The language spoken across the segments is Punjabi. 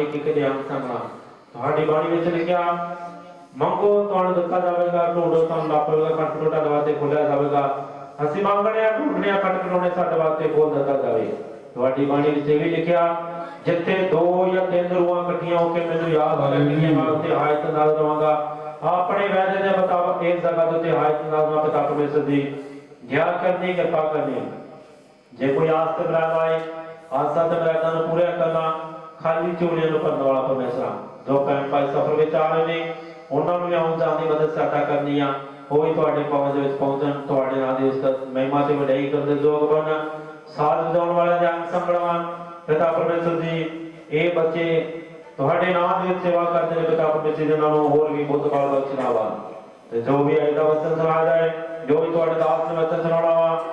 ਇੱਕ ਇੱਕ ਦੇ ਅੰਗ ਸੰਗਣਾ ਤੁਹਾਡੀ ਬਾਣੀ ਵਿੱਚ ਲਿਖਿਆ ਮੰਗੋ ਤੁਹਾਨੂੰ ਦਿੱਤਾ ਜਾਵੇਗਾ ਢੂੰਡੋ ਤੁਹਾਨੂੰ ਲੱਭੇਗਾ ਖੱਟ ਤੁਹਾਡੇ ਵਾਸਤੇ ਖੋਲਿਆ ਜਾਵੇਗਾ। ਅਸੀਂ ਮੰਗਣੇ ਆ ਢੂੰਡਣੇ ਆ ਖੱਟ ਖਟੋਣੇ ਸਾਡੇ ਵਾਸਤੇ ਖੋਲ ਦਿੱਤਾ ਜਾਵੇ। ਤੁਹਾਡੀ ਬਾਣੀ ਵਿੱਚ ਇਹ ਵੀ ਲਿਖਿਆ ਜਿੱਥੇ ਦੋ ਜਾਂ ਤਿੰਨ ਰੂਹਾਂ ਇਕੱਠੀਆਂ ਹੋ ਕੇ ਮੈਨੂੰ ਯਾਦ ਕਰਨਗੀਆਂ ਮੈਂ ਉੱਥੇ ਹਾਇਤ ਨਾਲ ਰਵਾਂਗਾ। ਆਪਣੇ ਵੈਦੇ ਦੇ ਮੁਤਾਬਕ ਇਸ ਜਗ੍ਹਾ ਦੇ ਉੱਤੇ ਹਾਇਤ ਨਾਲ ਮੈਂ ਪਿਤਾ ਪਰਮੇਸ਼ਰ ਦੀ ਗਿਆਨ ਕਰਨੀ ਕਿਰਪਾ ਕਰਨੀ। ਜੇ ਕੋਈ ਆਸ ਤੇ ਬਰਾਦ ਆਏ ਆਸਾਂ ਤੇ ਬਰਾਦਾਂ ਨੂੰ ਪੂਰਾ ਕਰਨਾ ਖਾਲੀ ਝੋਲੀਆਂ ਨੂੰ ਭਰਨ ਵਾਲਾ ਪਰਮੇਸ਼ਰ ਜੋ ਭੈਣ ਭਾਈ ਸਫਰ ਵਿੱਚ ਆ ਰਹੇ ਨੇ। ਉਹਨਾਂ ਨੂੰ ਵੀ ਆਉਣ ਜਾਣ ਦੀ ਮਦਦ ਸਾਡਾ ਕਰਨੀ ਆ। ਉਹ ਵੀ ਤੁਹਾਡੇ ਪਹੁੰਚ ਦੇ ਵਿੱਚ ਪਹੁੰਚਣ, ਤੁਹਾਡੇ ਨਾਂ ਦੀ ਉਸ ਦਾ ਮਹਿਮਾ ਤੇ ਵਡਿਆਈ ਕਰਦੇ ਯੋਗ ਬਣ। ਸਾਥ ਵਜਾਉਣ ਵਾਲਿਆਂ ਦੇ ਸੰਭਲਵਾਨ ਪਿਤਾ ਪਰਮੇਸ਼ਰ ਜੀ, ਇਹ ਬੱਚੇ ਤੁਹਾਡੇ ਨਾਮ ਦੇ ਸੇਵਾ ਕਰਦੇ ਨੇ। ਪਿਤਾ ਪਰਮੇਸ਼ਰ ਜੀ ਉਹਨਾਂ ਹੋਰ ਵੀ ਬਹੁਤ ਕਾਲ ਬਖਸ਼ਣਾਵਾ ਤੇ ਜੋ ਵੀ ਅਜਦਾ ਵਚਨ ਸੁਣਾ ਜਾਏ, ਜੋ ਵੀ ਤੁਹਾਡੇ ਦਾਸ ਨੇ ਵਚਨ ਸੁਣਾਉਣਾ ਵਾ,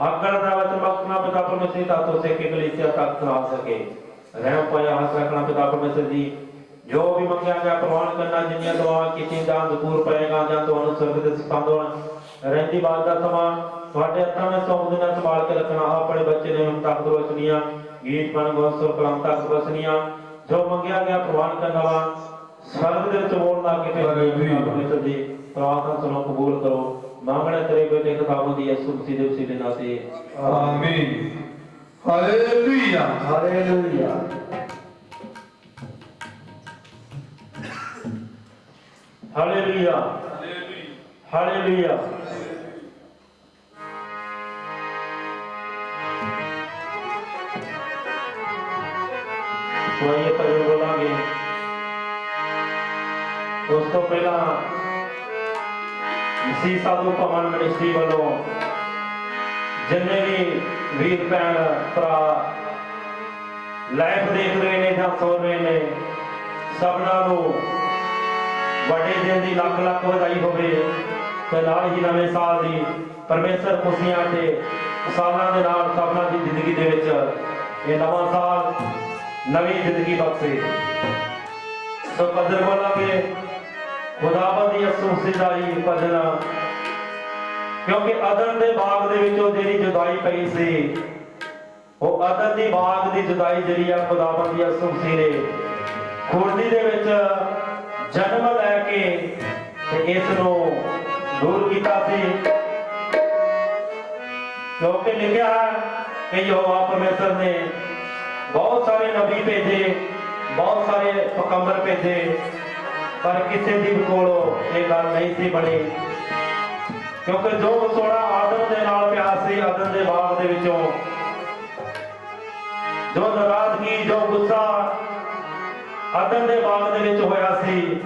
ਆਕੜ ਦਾ ਵਚਨ ਬਖਸ਼ਣਾ ਪਿਤਾ ਪਰਮੇਸ਼ਰ ਦਾ ਤੋਂ ਸੇ ਕਿ ਕਲੀਸਿਆ ਤੱਕ ਸੁਣਾ ਸਕੇ। ਰਹਿਮ ਪਾਇਆ ਹੱਥ ਰੱਖਣਾ ਪਿਤਾ ਪਰਮੇਸ਼ਰ ਜੀ। ਜੋ ਵੀ ਮੰਗਿਆ ਗਿਆ ਪ੍ਰਵਾਨ ਕਰਨਾ ਜਿੰਨੀਆਂ ਦੁਆਵਾਂ ਕੀਤੀ ਜਾਂ ਜ਼ਕੂਰ ਪਏਗਾ ਜਾਂ ਤੁਹਾਨੂੰ ਸਰਬ ਦੇ ਸਿਖਾਉਂਦਾ ਰਹਿੰਦੀ ਬਾਤ ਦਾ ਸਮਾਂ ਤੁਹਾਡੇ ਹੱਥਾਂ ਵਿੱਚ ਸੌਂਪ ਦੇਣਾ ਸੰਭਾਲ ਕੇ ਰੱਖਣਾ ਆਪਣੇ ਬੱਚੇ ਨੇ ਹੁਣ ਤੱਕ ਰੋਸ਼ਨੀਆਂ ਗੀਤ ਬਣ ਗੋਸਰ ਕਲਮ ਤੱਕ ਰੋਸ਼ਨੀਆਂ ਜੋ ਮੰਗਿਆ ਗਿਆ ਪ੍ਰਵਾਨ ਕਰਨਾ ਵਾ ਸਰਬ ਦੇ ਵਿੱਚ ਬੋਲਣਾ ਕਿਤੇ। ਪਰਮੇਸ਼ਰ ਜੀ ਪ੍ਰਾਰਥਨਾ ਸੁਣੋ ਕਬੂਲ ਕਰੋ। ਮੰਗਣੇ ਤੇਰੇ ਬੇਟੇ ਖਤਾਬੋਂ ਦੀ ਯਿਸੂ ਮਸੀਹ ਦੇ ਵਸੀਲੇ ਨਾਲ ਤੇ ਆਮੀਨ ਹਾਲੇਲੂਇਆ ਹਾਲੇਲੂਇਆ ਹਾਲੇਲੂਇਆ ਹਾਲੇਲੂਇਆ ਸੋ ਇਹ ਪਰ ਬੋਲਾਂਗੇ ਉਸ ਤੋਂ ਪਹਿਲਾਂ ਮਸੀਹ ਸਾਧੂ ਭਵਨ ਮਿਨਿਸਟਰੀ ਵੱਲੋਂ ਜਿੰਨੇ ਵੀ ਵੀਰ ਭੈਣ, ਭਰਾ ਲਾਈਵ ਦੇਖ ਰਹੇ ਨੇ ਜਾਂ ਸੁਣ ਰਹੇ ਨੇ, ਸਭਨਾਂ ਨੂੰ ਵੱਡੇ ਦਿਨ ਦੀ ਲੱਖ ਲੱਖ ਵਧਾਈ ਹੋਵੇ ਤੇ ਨਾਲ ਹੀ ਨਵੇਂ ਸਾਲ ਦੀ ਪਰਮੇਸ਼ਰ ਖੁਸ਼ੀਆਂ ਤੇ ਸਾਲਾਂ ਦੇ ਨਾਲ ਸਭਨਾਂ ਦੀ ਜ਼ਿੰਦਗੀ ਦੇ ਵਿੱਚ ਇਹ ਨਵਾਂ ਸਾਲ ਨਵੀਂ ਜ਼ਿੰਦਗੀ ਬਖਸ਼ੇ। ਸੋ ਕਦਰ ਬੋਲਾਂਗੇ ਖੁਦਾਵੰਦ ਦੀ ਅਸੂਸੀ ਦਾ ਹੀ ਭਜਨ ਕਿਉਂਕਿ ਅਦਨ ਦੇ ਬਾਗ ਦੇ ਵਿੱਚੋਂ ਜਿਹੜੀ ਜੁਦਾਈ ਪਈ ਸੀ, ਉਹ ਅਦਨ ਦੀ ਬਾਗ ਦੀ ਜੁਦਾਈ ਜਿਹੜੀ ਆ ਖੁਦਾਵੰਦ ਦੀ ਅਸੂਸੀ ਨੇ ਖੁਰਦੀ ਦੇ ਵਿੱਚ ਜਨਮ ਲੈ ਕੇ ਤੇ ਇਸ ਨੂੰ ਦੂਰ ਕੀਤਾ ਸੀ। ਕਿਉਂਕਿ ਲਿਖਿਆ ਹੈ ਕਿ ਯਹੋਵਾ ਪਰਮੇਸ਼ਰ ਨੇ ਬਹੁਤ ਸਾਰੇ ਨਬੀ ਭੇਜੇ, ਬਹੁਤ ਸਾਰੇ ਪਕੰਬਰ ਭੇਜੇ, ਪਰ ਕਿਸੇ ਦੀ ਵੀ ਕੋਲੋਂ ਇਹ ਗੱਲ ਨਹੀਂ ਸੀ ਬਣੀ। ਕਿਉਂਕਿ ਜੋ ਵਿਛੋੜਾ ਆਦਮ ਦੇ ਨਾਲ ਪਿਆ ਸੀ ਆਦਮ ਦੇ ਬਾਗ ਦੇ ਵਿੱਚੋਂ। ਜੋ ਨਾਰਾਜ਼ਗੀ ਜੋ ਗੁੱਸਾ ਆਦਮ ਦੇ ਬਾਗ ਦੇ ਵਿੱਚ ਹੋਇਆ ਸੀ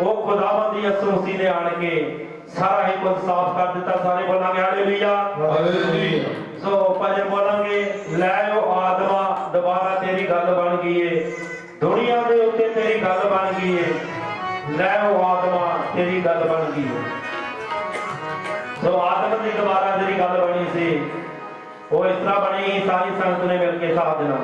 ਉਹ ਖੁਦਾਵੰਦ ਦੀ ਅਸੂਸੀ ਨੇ ਆਣ ਕੇ ਸਾਰਾ ਹੀ ਕੁਝ ਸਾਫ਼ ਕਰ ਦਿੱਤਾ। ਸਾਰੇ ਬੋਲਾਂਗੇ ਹਾਲੇਲੂਇਆ। ਹਾਲੇਲੂਇਆ। ਸੋ ਭਜਨ ਬੋਲਾਂਗੇ ਲੈ ਉਹ ਆਦਮਾ ਦੁਬਾਰਾ ਤੇਰੀ ਗੱਲ ਬਣ ਗਈ ਏ। ਦੁਨੀਆ ਦੇ ਉੱਤੇ ਤੇਰੀ ਗੱਲ ਬਣ ਗਈ ਏ। ਲੈ ਉਹ ਆਦਮਾ ਤੇਰੀ ਗੱਲ ਬਣ ਗਈ ਏ। ਸੋ ਆਦਮ ਦੀ ਦੁਬਾਰਾ ਜਿਹੜੀ ਗੱਲ ਬਣੀ ਸੀ, ਉਹ ਇਸ ਤਰ੍ਹਾਂ ਬਣੀ ਸਾਰੀ ਸੰਗਤ ਨੇ ਮਿਲ ਕੇ ਸਾਥ ਦੇਣਾ।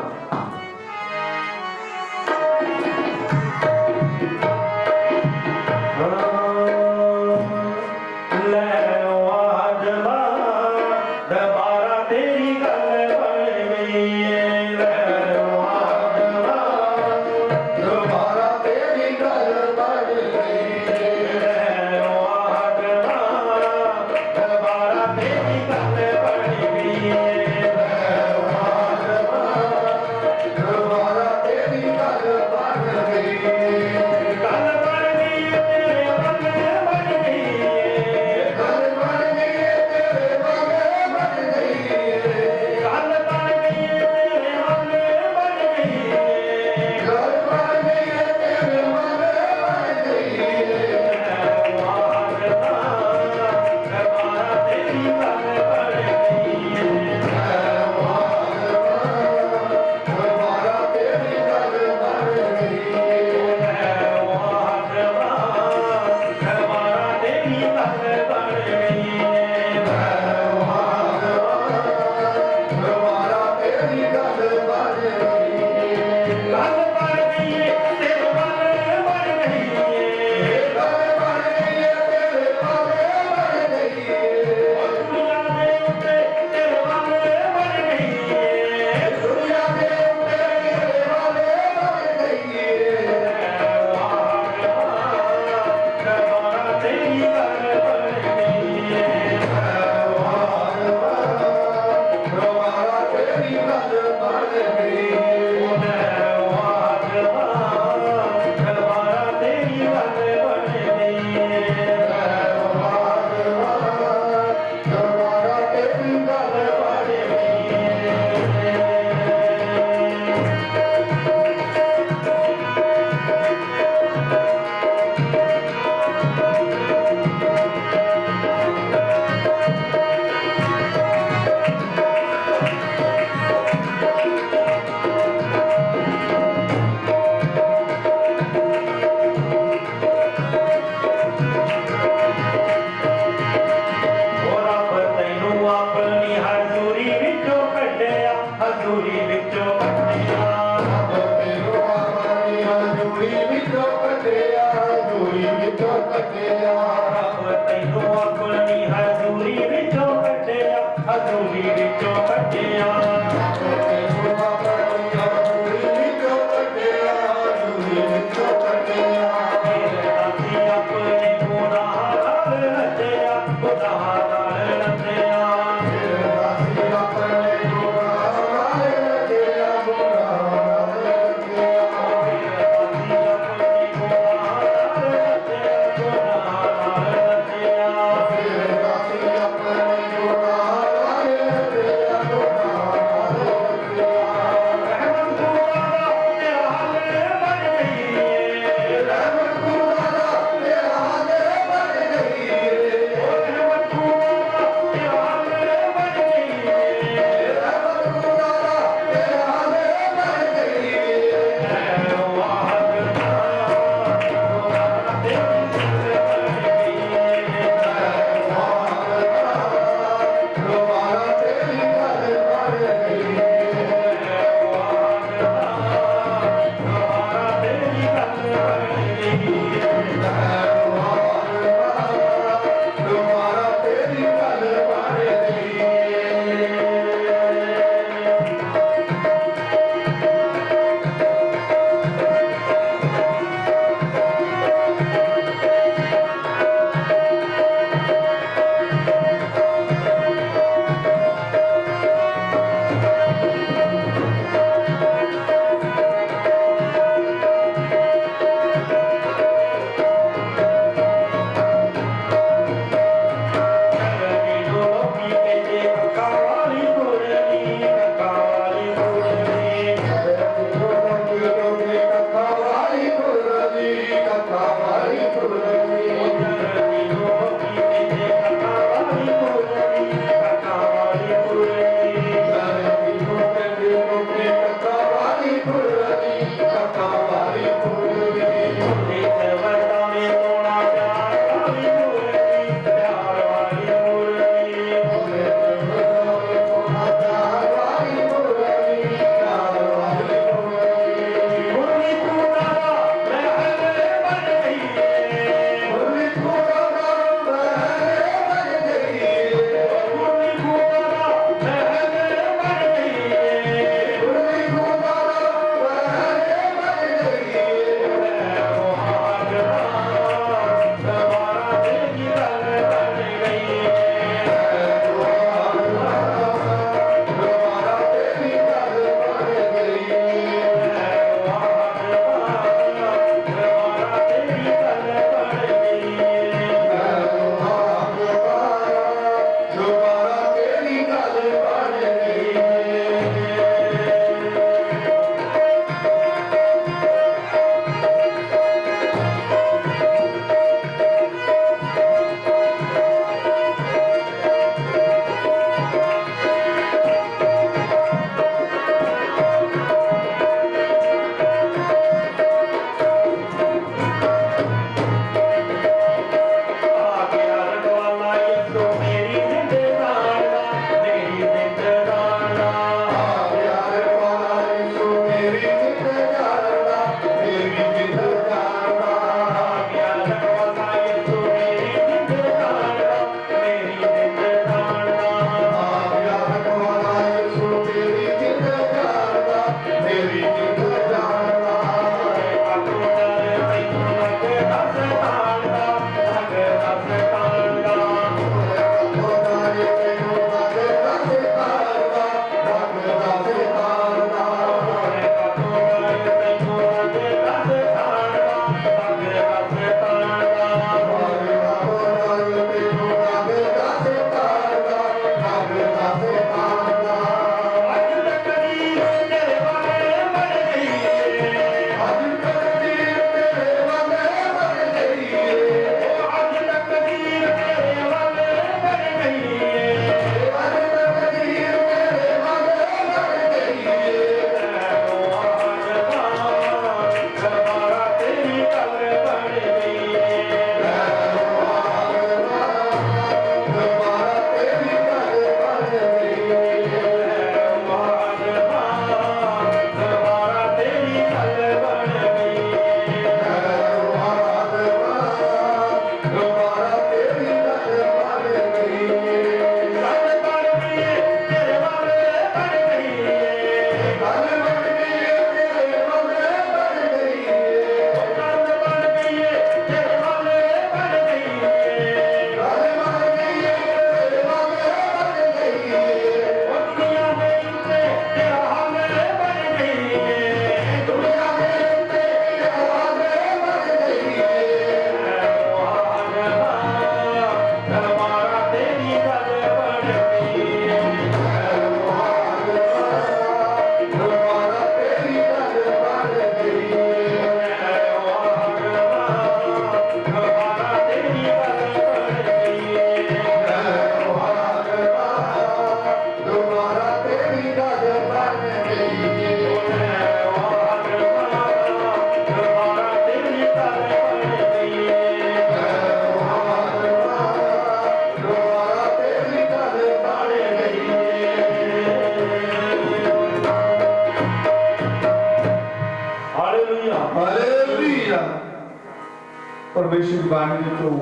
ਦੀ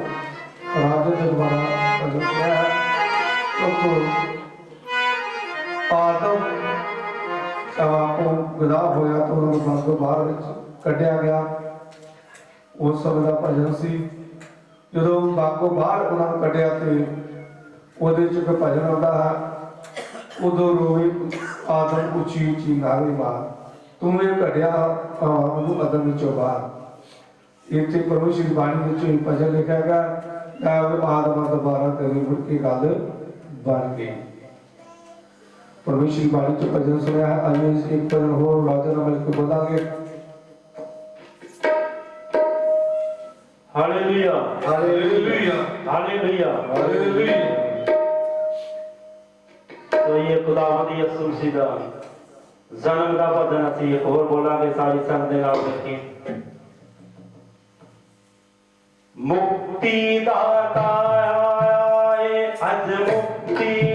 ਬਾਣੀ ਵਿੱਚੋਂ ਰਾਜਾ ਦੇ ਦੁਆਰਾ ਪ੍ਰਗਟ ਹੋਇਆ ਹੈ ਕਿਉਂਕਿ ਆਦਮ ਸਵਾ ਕੋ ਗੁਦਾ ਹੋਇਆ ਤਾਂ ਉਹਨਾਂ ਕੱਢਿਆ ਉਸ ਸਮੇਂ ਦਾ ਭਜਨ ਸੀ। ਜਦੋਂ ਬਾਗੋਂ ਬਾਹਰ ਉਹਨਾਂ ਨੂੰ ਕੱਢਿਆ ਤੇ ਉਹਦੇ ਚ ਇੱਕ ਭਜਨ ਆਉਂਦਾ ਹੈ। ਉਦੋਂ ਰੋਵੇ ਆਦਮ ਉੱਚੀ ਉੱਚੀ ਨਾਰੇ ਮਾਰ, ਤੂੰ ਇਹ ਕੱਢਿਆ ਉਹਨੂੰ ਅਦਮ ਵਿੱਚੋਂ ਬਾਹਰ। ਇੱਥੇ ਪਰਮੇਸ਼ਰ ਦੀ ਬਾਣੀ ਵਿੱਚ ਇਹ ਭਜਨ ਲਿਖਿਆ ਗਿਆ ਤਾਂ ਉਹ ਆਦਮ ਦੁਬਾਰਾ ਤੇਰੀ ਮੁੜ ਕੇ ਗੱਲ ਬਣ ਗਈ ਪਰਮੇਸ਼ਰ ਦੀ ਬਾਣੀ ਚ ਭਜਨ ਸੁਣਿਆ ਹੈ ਆइए ਇੱਕ ਭਜਨ ਹੋਰ ਰਾਜਾ ਨਾਲ ਮਿਲ ਕੇ ਬੋਲਾਂਗੇ ਹਾਲੇਲੂਇਆ। ਹਾਲੇਲੂਇਆ। ਹਾਲੇਲੂਇਆ। ਹਾਲੇਲੂਇਆ। ਤੋ ਇਹ ਖੁਦਾਵੰਦ ਦੀ ਮਸੀਹ ਦਾ ਜਨਮ ਦਾ ਭਜਨ ਅਸੀਂ ਇੱਕ ਹੋਰ ਬੋਲਾਂਗੇ ਸਾਰੀ ਸੰਗਤ ਦੇ ਨਾਲ ਮਿਲ ਕੇ। ਮੁਕਤੀ ਦਾਤਾ ਆਇਆ ਅੱਜ ਮੁਕਤੀ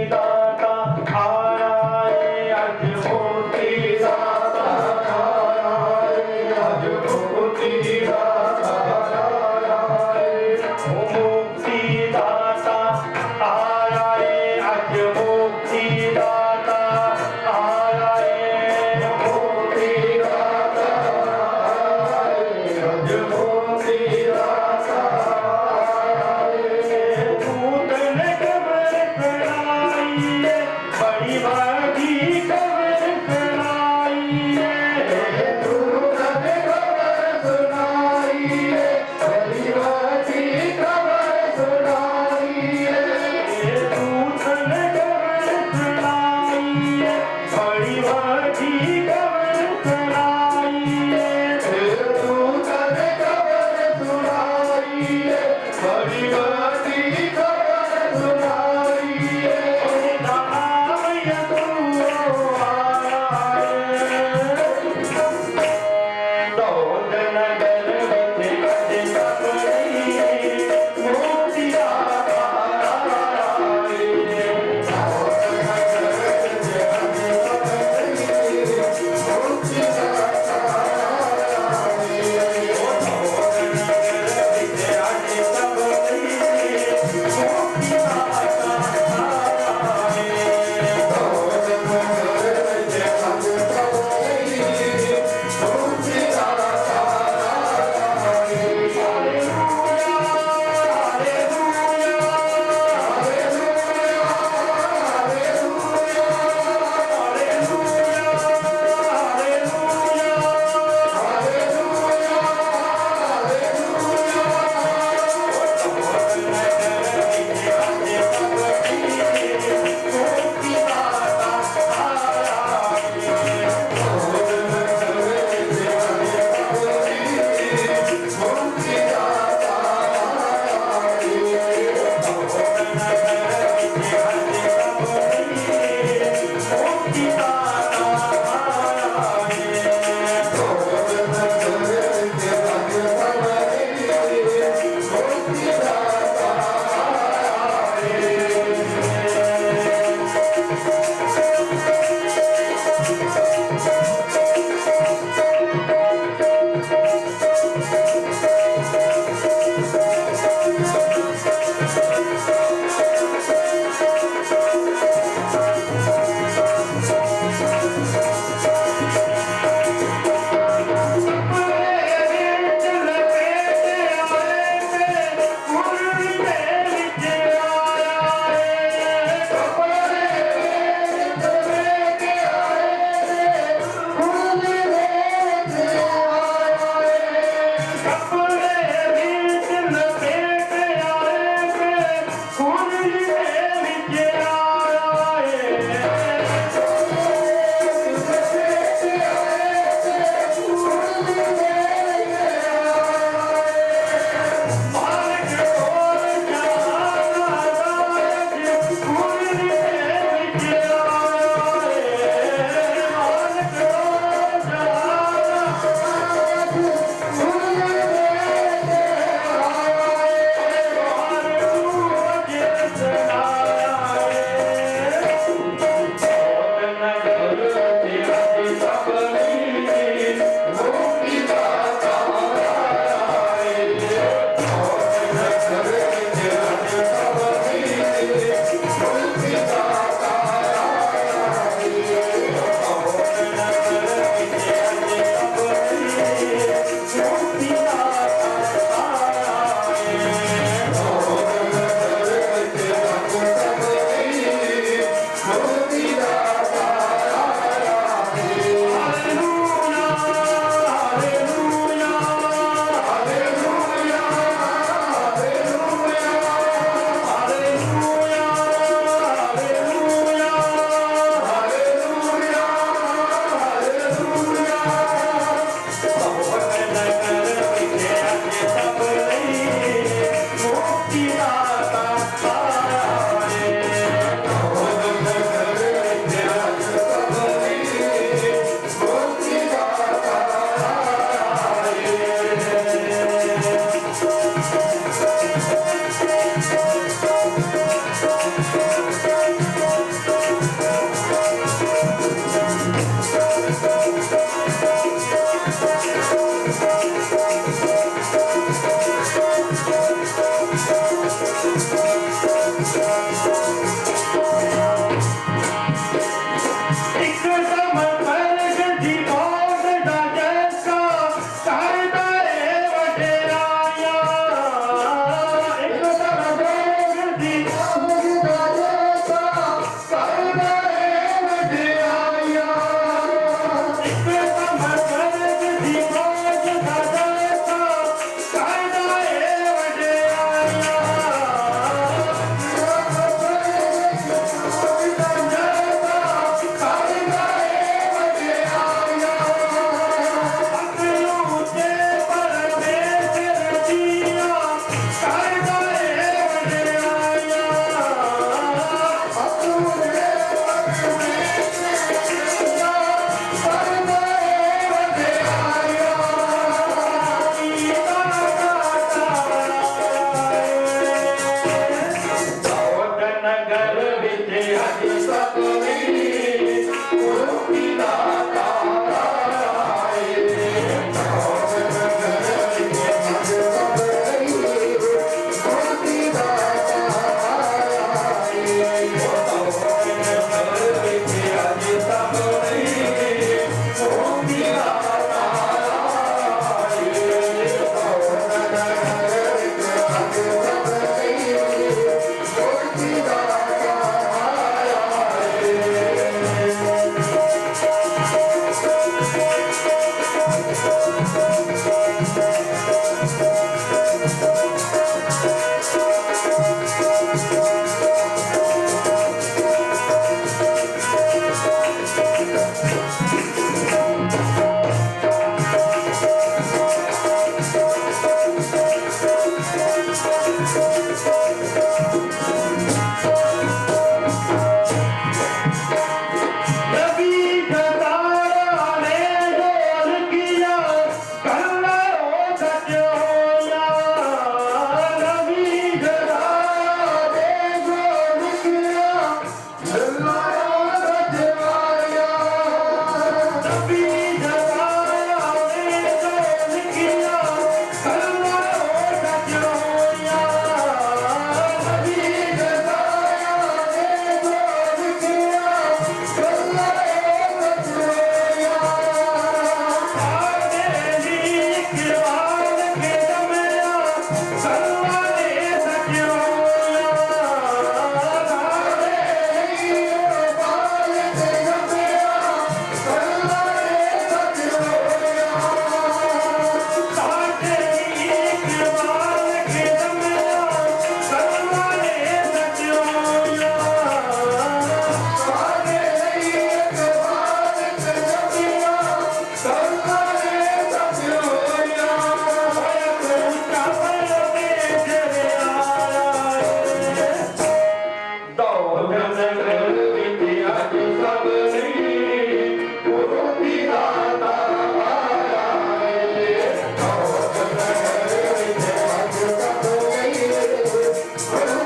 see.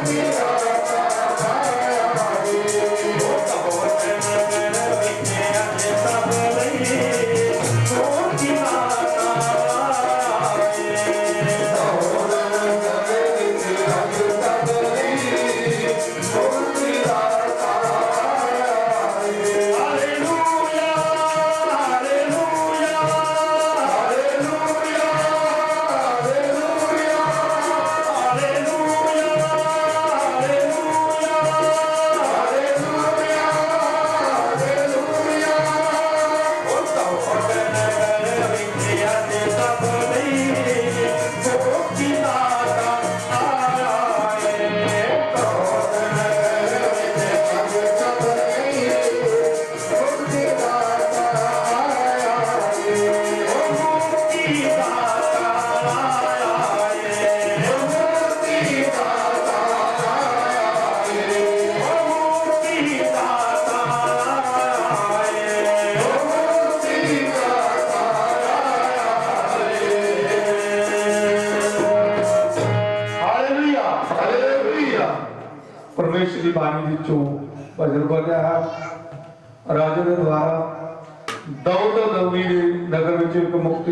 we are.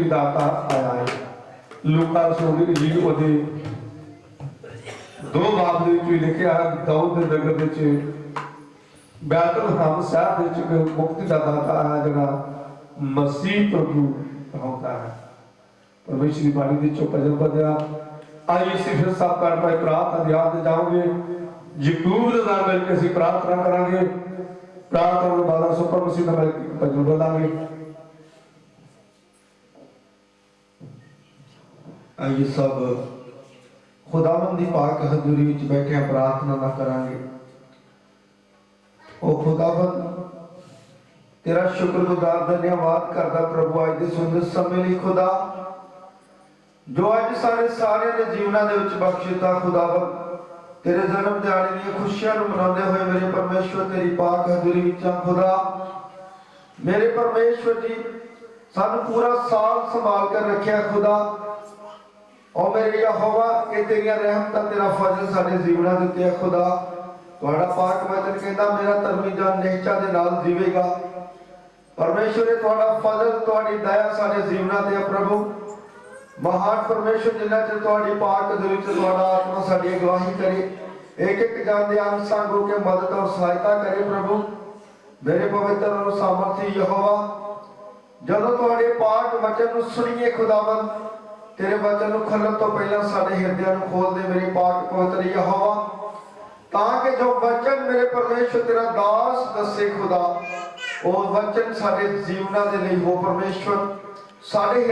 ਦਾਤਾ दाता आया है लूका रसूल जी ਉਹਦੇ ਦੋ ਬਾਬ ਦੇ ਵਿੱਚ ਲਿਖਿਆ ਹੈ, ਦਾਊਦ ਦੇ ਨਗਰ ਵਿੱਚ ਬੈਤਲ ਹਮ ਸਾਹਿਬ ਵਿੱਚ ਇੱਕ ਦਾ ਦਾਤਾ ਆਇਆ ਜਿਹੜਾ ਮਸੀਹ ਪ੍ਰਭੂ ਕਹਾਉਂਦਾ ਹੈ। ਪਰਮੇਸ਼ਰ ਦੀ ਬਾਣੀ ਦੇ ਚੋਪਰ ਜਨ ਬਦਿਆ ਆਈ ਸੀ ਫਿਰ ਕਰ ਪਾਏ ਪ੍ਰਾਰਥਨਾ ਯਾਦ ਜਾਓਗੇ ਯਕੂਬ ਦਾ ਨਾਮ ਕੇ ਅਸੀਂ ਪ੍ਰਾਰਥਨਾ ਕਰਾਂਗੇ। ਪ੍ਰਾਰਥਨਾ ਨੂੰ ਬਾਲਾ ਸੁਪਰ ਮਸੀਹ ਦਾ ਮਿਲ ਕੇ ਭਜਨ ਬੋਲਾਂਗੇ। ਆਈਏ ਸਭ। ਖੁਦਾਵੰਦ ਦੀ ਪਾਕ ਹਜ਼ੂਰੀ ਵਿੱਚ ਬੈਠੇ ਪ੍ਰਾਰਥਨਾ ਨਾ ਕਰਾਂਗੇ। ਉਹ ਖੁਦਾਵੰਦ, ਤੇਰਾ ਸ਼ੁਕਰਗੁਜ਼ਾਰ ਧੰਨਵਾਦ ਕਰਦਾ ਪ੍ਰਭੂ ਅੱਜ ਦੇ ਸੁੰਦਰ ਸਮੇਂ ਲਈ ਖੁਦਾ, ਜੋ ਅੱਜ ਸਾਰੇ ਸਾਰਿਆਂ ਦੇ ਜੀਵਨਾਂ ਦੇ ਵਿੱਚ ਬਖਸ਼ਿਤਾ ਖੁਦਾਵੰਦ। ਤੇਰੇ ਜਨਮ ਦਿਹਾੜੇ ਦੀਆਂ ਖੁਸ਼ੀਆਂ ਨੂੰ ਮਨਾਉਂਦੇ ਹੋਏ ਮੇਰੇ ਪਰਮੇਸ਼ਵਰ ਤੇਰੀ ਪਾਕ ਹਜ਼ੂਰੀ ਵਿੱਚ ਖੁਦਾ। ਮੇਰੇ ਪਰਮੇਸ਼ਵਰ ਜੀ, ਸਾਨੂੰ ਪੂਰਾ ਸਾਲ ਸੰਭਾਲ ਕੇ ਰੱਖਿਆ ਖੁਦਾ। ਓ ਮੇਰੇ ਯਹੋਵਾ, ਇਹ ਤੇਰੀਆਂ ਰਹਿਮਤਾਂ, ਤੇਰਾ ਫਜ਼ਲ ਸਾਡੇ ਜੀਵਨਾਂ ਦੇ ਉੱਤੇ ਹੈ ਖੁਦਾ। ਤੁਹਾਡਾ ਪਾਕ ਵਚਨ ਕਹਿੰਦਾ, ਮੇਰਾ ਧਰਮੀ ਜਨ ਨਿਸ਼ਚਾ ਦੇ ਨਾਲ ਜੀਵੇਗਾ। ਪਰਮੇਸ਼ਵਰ, ਇਹ ਤੁਹਾਡਾ ਫਜ਼ਲ, ਤੁਹਾਡੀ ਦਇਆ ਸਾਡੇ ਜੀਵਨਾਂ ਤੇ ਹੈ ਪ੍ਰਭੂ। ਮਹਾਨ ਪਰਮੇਸ਼ਵਰ, ਜਿੰਨਾ ਚਿਰ ਤੁਹਾਡੀ ਪਾਕ ਦੇ ਵਿੱਚ ਤੁਹਾਡਾ ਆਤਮਾ ਸਾਡੀ ਅਗਵਾਈ ਕਰੇ ਇੱਕ ਇੱਕ ਜਨ ਦੇ ਅੰਗ ਸੰਗ ਹੋ ਕੇ ਮਦਦ ਔਰ ਸਹਾਇਤਾ ਕਰੇ, ਪ੍ਰਭੂ। ਮੇਰੇ ਪਵਿੱਤਰ ਔਰ ਸਾਮਰਥੀ ਯਹੋਵਾ, ਜਦੋਂ ਤੁਹਾਡੇ ਪਾਕ ਵਚਨ ਨੂੰ ਸੁਣੀਏ, ਖੁਦਾਵੰਦ ਤੇਰੇ ਵਚਨ ਨੂੰ ਖੋਲਣ ਤੋਂ ਪਹਿਲਾਂ ਸਾਡੇ ਹਿਰਦਿਆਂ ਨੂੰ ਖੋਲ ਦੇ ਮੇਰੇ ਪਾਕ ਪਵਿੱਤਰ ਯਹੋਵਾ। ਤਾਂ ਕਿ ਜੋ ਵਚਨ ਮੇਰੇ ਪਰਮੇਸ਼ਵਰ ਤੇਰਾ ਦਾਸ ਦੱਸੇ ਖੁਦਾ, ਉਹ ਵਚਨ ਸਾਡੇ ਜੀਵਨਾਂ ਦੇ ਲਈ ਹੋ ਪਰਮੇਸ਼ਵਰ ਸਾਡੇ